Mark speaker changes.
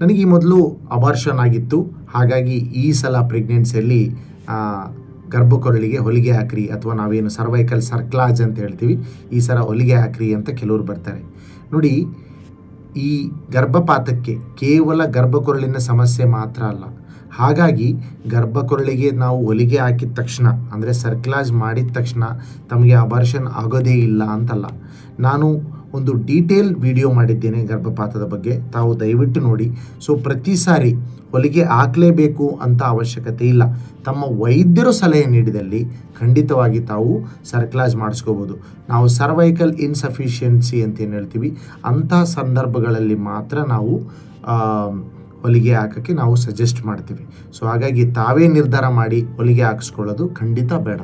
Speaker 1: ನನಗೆ ಈ ಮೊದಲು ಅಬಾರ್ಷನ್ ಆಗಿತ್ತು. ಹಾಗಾಗಿ ಈ ಸಲ ಪ್ರೆಗ್ನೆನ್ಸಿಯಲ್ಲಿ ಗರ್ಭಕೊರಳಿಗೆ ಹೊಲಿಗೆ ಹಾಕ್ರಿ ಅಥವಾ ನಾವೇನು ಸರ್ವೈಕಲ್ ಸರ್ಕ್ಲಾಜ್ ಅಂತ ಹೇಳ್ತೀವಿ, ಈ ಸಲ ಹೊಲಿಗೆ ಹಾಕ್ರಿ ಅಂತ ಕೆಲವರು ಬರ್ತಾರೆ. ನೋಡಿ, ಈ ಗರ್ಭಪಾತಕ್ಕೆ ಕೇವಲ ಗರ್ಭಕೊರಳಿನ ಸಮಸ್ಯೆ ಮಾತ್ರ ಅಲ್ಲ. ಹಾಗಾಗಿ ಗರ್ಭಕೊರಳಿಗೆ ನಾವು ಹೊಲಿಗೆ ಹಾಕಿದ ತಕ್ಷಣ, ಅಂದರೆ ಸರ್ಕ್ಲಾಜ್ ಮಾಡಿದ ತಕ್ಷಣ ತಮಗೆ ಅಬಾರ್ಷನ್ ಆಗೋದೇ ಇಲ್ಲ ಅಂತಲ್ಲ. ನಾನು ಒಂದು ಡೀಟೇಲ್ ವಿಡಿಯೋ ಮಾಡಿದ್ದೇನೆ ಗರ್ಭಪಾತದ ಬಗ್ಗೆ. ತಾವು ದಯವಿಟ್ಟು ನೋಡಿ. ಸೊ ಪ್ರತಿ ಸಾರಿ ಹೊಲಿಗೆ ಹಾಕಲೇಬೇಕು ಅಂತ ಅವಶ್ಯಕತೆ ಇಲ್ಲ. ತಮ್ಮ ವೈದ್ಯರು ಸಲಹೆ ನೀಡಿದಲ್ಲಿ ಖಂಡಿತವಾಗಿ ತಾವು ಸರ್ಕ್ಲಾಜ್ ಮಾಡಿಸ್ಕೋಬೋದು. ನಾವು ಸರ್ವೈಕಲ್ ಇನ್ಸಫಿಷಿಯನ್ಸಿ ಅಂತ ಏನು ಹೇಳ್ತೀವಿ, ಅಂಥ ಸಂದರ್ಭಗಳಲ್ಲಿ ಮಾತ್ರ ನಾವು ಹೊಲಿಗೆ ಹಾಕೋಕ್ಕೆ ನಾವು ಸಜೆಸ್ಟ್ ಮಾಡ್ತೀವಿ. ಸೊ ಹಾಗಾಗಿ ತಾವೇ ನಿರ್ಧಾರ ಮಾಡಿ ಹೊಲಿಗೆ ಹಾಕಿಸ್ಕೊಳ್ಳೋದು ಖಂಡಿತ ಬೇಡ.